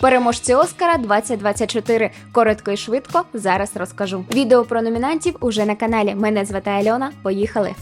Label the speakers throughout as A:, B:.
A: Переможці Оскара 2024. Коротко і швидко зараз розкажу. Відео про номінантів уже на каналі. Мене звати Альона. Поїхали.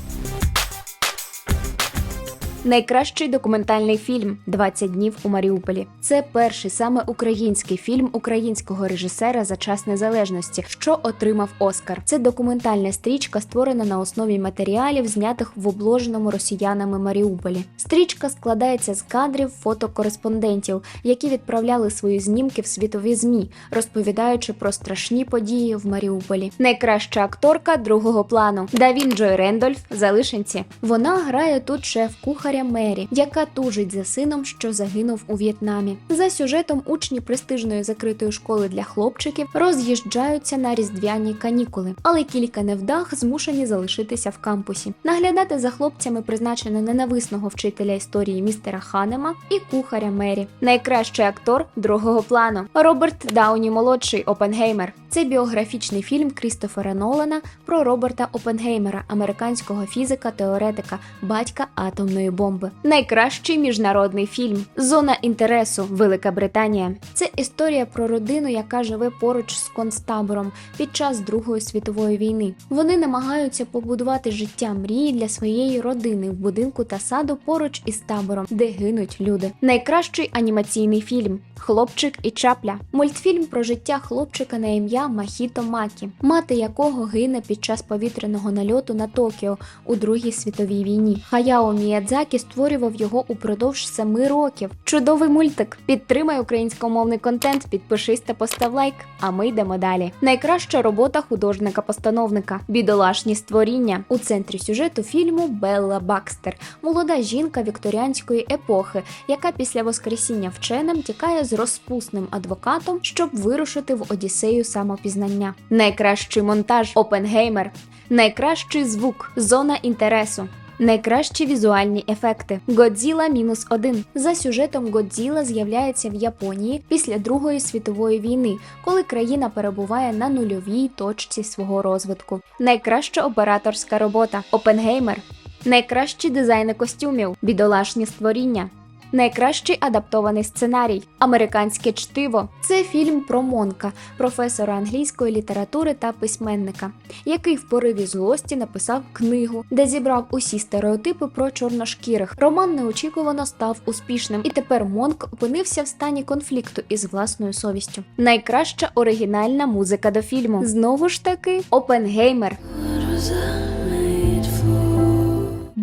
A: Найкращий документальний фільм «20 днів у Маріуполі. Це перший саме український фільм українського режисера за час незалежності, що отримав Оскар. Це документальна стрічка, створена на основі матеріалів, знятих в обложеному росіянами Маріуполі. Стрічка складається з кадрів фотокореспондентів, які відправляли свої знімки в світові змі, розповідаючи про страшні події в Маріуполі. Найкраща акторка другого плану Давін Джой Рендольф залишенці. Вона грає тут шеф-кухаря Мері, яка тужить за сином, що загинув у В'єтнамі. За сюжетом учні престижної закритої школи для хлопчиків роз'їжджаються на різдвяні канікули, але кілька невдах змушені залишитися в кампусі. Наглядати за хлопцями призначено ненависного вчителя історії містера Ханема і кухаря Мері. Найкращий актор другого плану Роберт Дауні молодший Опенгеймер. Це біографічний фільм Крістофера Нолана про Роберта Опенгеймера, американського фізика, теоретика, батька атомної бомби. Найкращий міжнародний фільм Зона інтересу Велика Британія. Це історія про родину, яка живе поруч з концтабором під час Другої світової війни. Вони намагаються побудувати життя мрії для своєї родини в будинку та саду поруч із табором, де гинуть люди. Найкращий анімаційний фільм Хлопчик і чапля. Мультфільм про життя хлопчика на ім'я Махіто Макі, мати якого гине під час повітряного нальоту на Токіо у Другій світовій війні. Хаяо Міядзакі створював його упродовж семи років. Чудовий мультик. Підтримай українськомовний контент, підпишись та постав лайк. А ми йдемо далі. Найкраща робота художника-постановника. Бідолашні створіння. У центрі сюжету фільму Белла Бакстер, молода жінка вікторіанської епохи, яка після воскресіння вченим тікає з розпусним адвокатом, щоб вирушити в Одіссею самопізнання. Найкращий монтаж Опенгеймер. Найкращий звук зона інтересу. Найкращі візуальні ефекти. Годзіла мінус один. За сюжетом Годзіла з'являється в Японії після Другої світової війни, коли країна перебуває на нульовій точці свого розвитку. Найкраща операторська робота Опенгеймер. Найкращі дизайни костюмів, бідолашні створіння. Найкращий адаптований сценарій Американське чтиво. Це фільм про Монка, професора англійської літератури та письменника, який в пориві злості написав книгу, де зібрав усі стереотипи про чорношкірих. Роман неочікувано став успішним, і тепер Монк опинився в стані конфлікту із власною совістю. Найкраща оригінальна музика до фільму. Знову ж таки, Опенгеймер.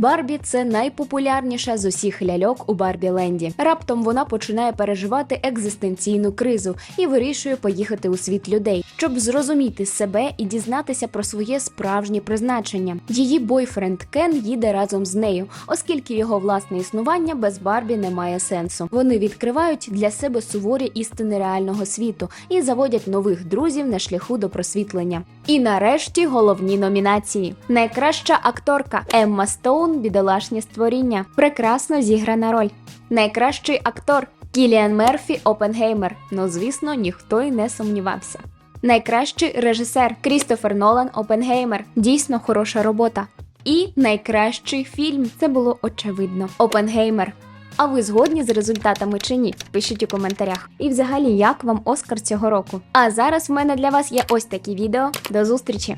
A: Барбі це найпопулярніша з усіх ляльок у Барбі Ленді. Раптом вона починає переживати екзистенційну кризу і вирішує поїхати у світ людей, щоб зрозуміти себе і дізнатися про своє справжнє призначення. Її бойфренд Кен їде разом з нею, оскільки його власне існування без Барбі не має сенсу. Вони відкривають для себе суворі істини реального світу і заводять нових друзів на шляху до просвітлення. І нарешті головні номінації: найкраща акторка Емма Стоун, бідолашнє створіння, прекрасно зіграна роль. Найкращий актор Кіліан Мерфі Опенгеймер. Ну звісно, ніхто й не сумнівався. Найкращий режисер Крістофер Нолан Опенгеймер. Дійсно хороша робота. І найкращий фільм це було очевидно. Опенгеймер. А ви згодні з результатами чи ні? Пишіть у коментарях. І взагалі, як вам Оскар цього року? А зараз в мене для вас є ось такі відео. До зустрічі!